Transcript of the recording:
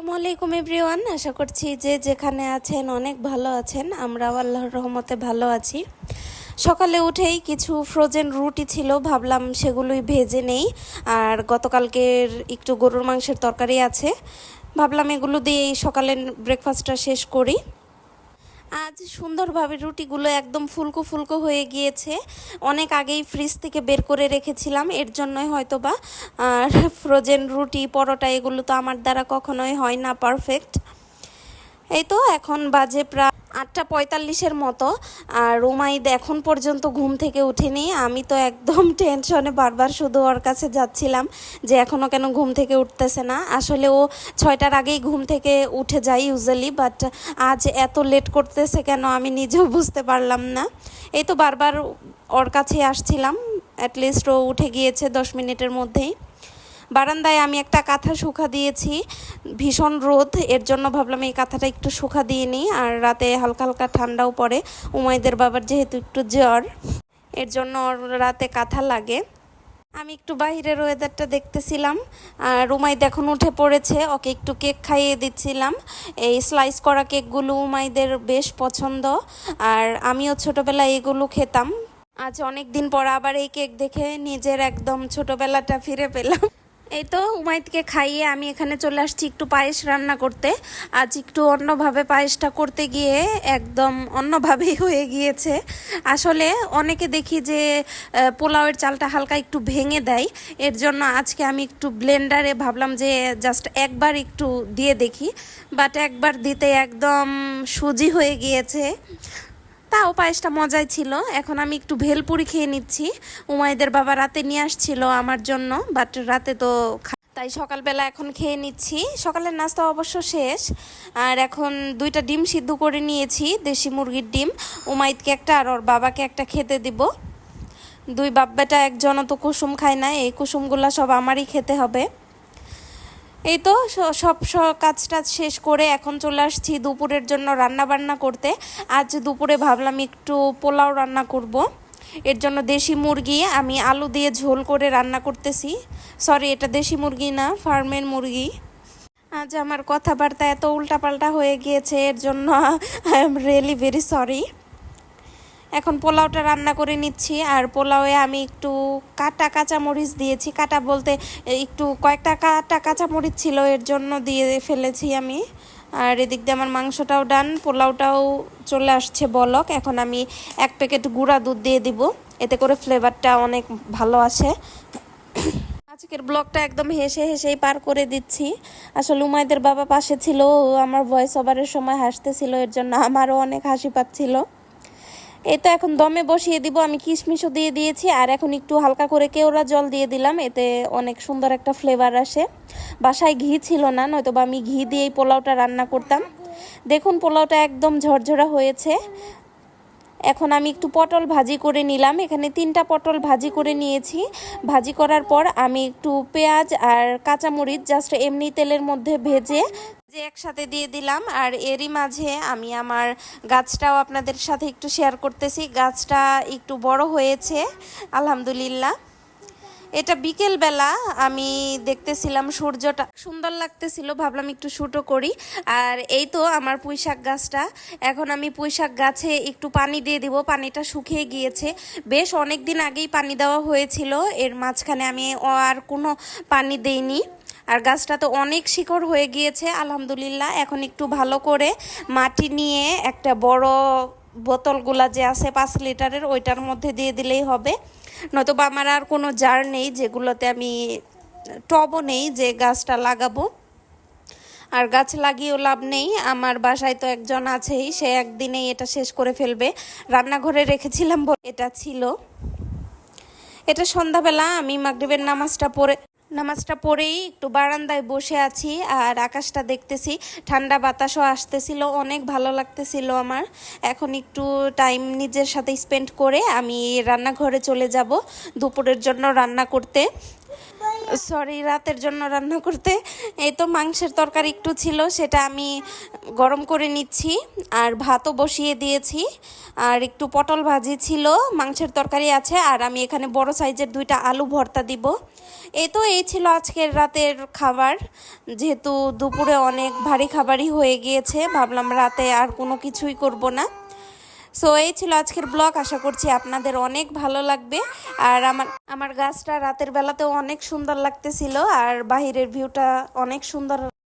আসসালামু আলাইকুম এভরিওয়ান। আশা করছি যে যেখানে আছেন অনেক ভালো আছেন। আমরাও আল্লাহর রহমতে ভালো আছি। সকালে উঠেই কিছু ফ্রোজেন রুটি ছিল, ভাবলাম সেগুলোই ভেজে নেই। আর গতকালকের একটু গরুর মাংসের তরকারি আছে। ভাবলাম এগুলো দিয়েই সকালের ব্রেকফাস্টটা শেষ করি। আজ সুন্দরভাবে রুটিগুলো একদম ফুলকো ফুলকো হয়ে গিয়েছে। অনেক আগেই ফ্রিজ থেকে বের করে রেখেছিলাম, এর জন্যই হয়তো বা আর ফ্রোজেন রুটি, পরোটা এগুলো তো আমার দ্বারা কখনোই হয় না পারফেক্ট এই তো এখন বাজে প্রায় আটটা পঁয়তাল্লিশের মতো। আর রুমাইদ এখন পর্যন্ত ঘুম থেকে উঠেনি। আমি তো একদম টেনশনে বারবার শুধু ওর কাছে যাচ্ছিলাম যে এখনও কেন ঘুম থেকে উঠতেছে না। আসলে ও ছয়টার আগেই ঘুম থেকে উঠে যায় ইউজুয়ালি বাট আজ এত লেট করতেছে কেন আমি নিজেও বুঝতে পারলাম না। এই তো বারবার ওর কাছে আসছিলাম। অ্যাটলিস্ট ও উঠে গিয়েছে দশ মিনিটের মধ্যেই। বারান্দায় আমি একটা কাঁথা শুকা দিয়েছি। ভীষণ রোদ, এর জন্য ভাবলাম এই কাঁথাটা একটু শুকা দিয়ে নিই। আর রাতে হালকা হালকা ঠান্ডাও পড়ে। উমাইদের বাবার যেহেতু একটু জ্বর, এর জন্য রাতে কাঁথা লাগে। আমি একটু বাইরের ওয়েদারটা দেখতেছিলাম। আর রুমাইদ এখন উঠে পড়েছে, ওকে একটু কেক খাইয়ে দিচ্ছিলাম। এই স্লাইস করা কেকগুলো উমাইদের বেশ পছন্দ। আর আমিও ছোটোবেলায় এগুলো খেতাম। আজ অনেক দিন পর আবার এই কেক দেখে নিজের একদম ছোটোবেলাটা ফিরে পেলাম। এই তো উমাইদকে খাইয়ে আমি এখানে চলে আসছি একটু পায়েস রান্না করতে। আজ একটু অন্যভাবে পায়েসটা করতে গিয়ে একদম অন্যভাবেই হয়ে গিয়েছে। আসলে অনেকে দেখি যে পোলাওয়ের চালটা হালকা একটু ভেঙে দেয়। এর জন্য আজকে আমি একটু ব্লেন্ডারে ভাবলাম যে, জাস্ট একবার একটু দিয়ে দেখি। বাট একবার দিতে একদম সুজি হয়ে গিয়েছে। তাও পায়েসটা মজাই ছিল। এখন আমি একটু ভেলপুরি খেয়ে নিচ্ছি। উমাইদের বাবা রাতে নিয়ে আসছিল আমার জন্য বাট রাতে তো তাই সকালবেলা এখন খেয়ে নিচ্ছি। সকালের নাস্তা অবশ্য শেষ। আর এখন দুইটা ডিম সিদ্ধ করে নিয়েছি, দেশি মুরগির ডিম। উমাইদকে একটা আর ওর বাবাকে একটা খেতে দিব। দুই বাপ বেটা একজনও তো কুসুম খায় না, এই কুসুমগুলা সব আমারই খেতে হবে। এই তো সব কাজ টাজ শেষ করে এখন চলে আসছি দুপুরের জন্য রান্না বান্না করতে। আজ দুপুরে ভাবলাম একটু পোলাও রান্না করব। এর জন্য দেশি মুরগি, আমি আলু দিয়ে ঝোল করে রান্না করতেছি। সরি এটা দেশি মুরগি না, ফার্মের মুরগি। আজ আমার কথাবার্তা এত উল্টাপাল্টা হয়ে গিয়েছে, এর জন্য I am really very sorry. এখন পোলাওটা রান্না করে নিচ্ছি আর পোলাওয়ে আমি একটু কাটা কাঁচামরিচ দিয়েছি। কাটা বলতে একটু কয়েকটা কাটা কাঁচামরিচ ছিল, এর জন্য দিয়ে ফেলেছি আমি। আর এদিক দিয়ে আমার মাংসটাও ডান, পোলাওটাও চলে আসছে বলক। এখন আমি এক প্যাকেট গুঁড়া দুধ দিয়ে দিব, এতে করে ফ্লেভারটা অনেক ভালো আসে। আজকের ব্লগটা একদম হেসে হেসেই পার করে দিচ্ছি। আসলে উমাইদের বাবা পাশে ছিল আমার ভয়েস ওভারের সময় হাসতেছিল, এর জন্য আমারও অনেক হাসি পাচ্ছিল। এই তো এখন দমে বসিয়ে দিব, আমি কিশমিশও দিয়ে দিয়েছি, আর এখন একটু হালকা করে কেওড়া জল দিয়ে দিলাম, এতে অনেক সুন্দর একটা ফ্লেভার আসে। বাসায় ঘি ছিল না নয়তো বা আমি ঘি দিয়েই পোলাওটা রান্না করতাম। দেখুন পোলাওটা একদম ঝরঝরা হয়েছে। এখন আমি একটু পটল ভাজি করে নিলাম। এখানে তিনটা পটল ভাজি করে নিয়েছি। ভাজি করার পর আমি একটু পেঁয়াজ আর কাঁচামরিচ জাস্ট এমনি তেলের মধ্যে ভেজে যে একসাথে দিয়ে দিলাম। আর এরই মাঝে আমি আমার গাছটাও আপনাদের সাথে একটু শেয়ার করতেছি। গাছটা একটু বড় হয়েছে, আলহামদুলিল্লাহ। এটা বিকেলবেলা আমি দেখতেছিলাম সূর্যটা। সুন্দর লাগতেছিল, ভাবলাম একটু শুটও করি। আর এই তো আমার পুঁই শাক গাছটা। এখন আমি পুঁই শাক গাছে একটু পানি দিয়ে দিব, পানিটা শুকিয়ে গিয়েছে। বেশ অনেক দিন আগেই পানি দেওয়া হয়েছিল, এর মাঝখানে আমি আর কোনো পানি দেইনি। আর গাছটা তো অনেক শিকড় হয়ে গিয়েছে, আলহামদুলিল্লাহ। এখন একটু ভালো করে মাটি নিয়ে একটা বড় বোতলগুলা যে আছে পাঁচ লিটারের ওইটার মধ্যে দিয়ে দিলেই হবে। নতুবা আমার আর কোনো জার নেই, যেগুলোতে আমি টবও নেই যে গাছটা লাগাবো। আর গাছ লাগিয়েও লাভ নেই। আমার বাসায় তো একজন আছেই, সে একদিনেই এটা শেষ করে ফেলবে। রান্নাঘরে রেখেছিলাম এটা ছিল। এটা সন্ধ্যাবেলা আমি মাগরিবের নামাজটা পড়ে নামাজটা পড়েই একটু বারান্দায় বসে আছি আর আকাশটা দেখতেছি। ঠান্ডা বাতাসও আসতেছিল, অনেক ভালো লাগতেছিল আমার। এখন একটু টাইম নিজের সাথে স্পেন্ড করে আমি রান্নাঘরে চলে যাব দুপুরের জন্য রান্না করতে। সরি, রাতের জন্য রান্না করতে। এই তো মাংসের তরকারি একটু ছিল, সেটা আমি গরম করে নিচ্ছি, আর ভাতও বসিয়ে দিয়েছি। আর একটু পটল ভাজি ছিল, মাংসের তরকারি আছে, আর আমি এখানে বড় সাইজের দুইটা আলু ভর্তা দিব। এই তো এই ছিল আজকের রাতের খাবার। যেহেতু দুপুরে অনেক ভারী খাবারই হয়ে গিয়েছে, ভাবলাম রাতে আর কোনো কিছুই করব না। সো এই ছিল আজকের ব্লগ আশা করছি আপনাদের অনেক ভালো লাগবে। আর আমার আমার গাছটা রাতের বেলাতেও অনেক সুন্দর লাগতেছিল। আর বাহিরের ভিউটা অনেক সুন্দর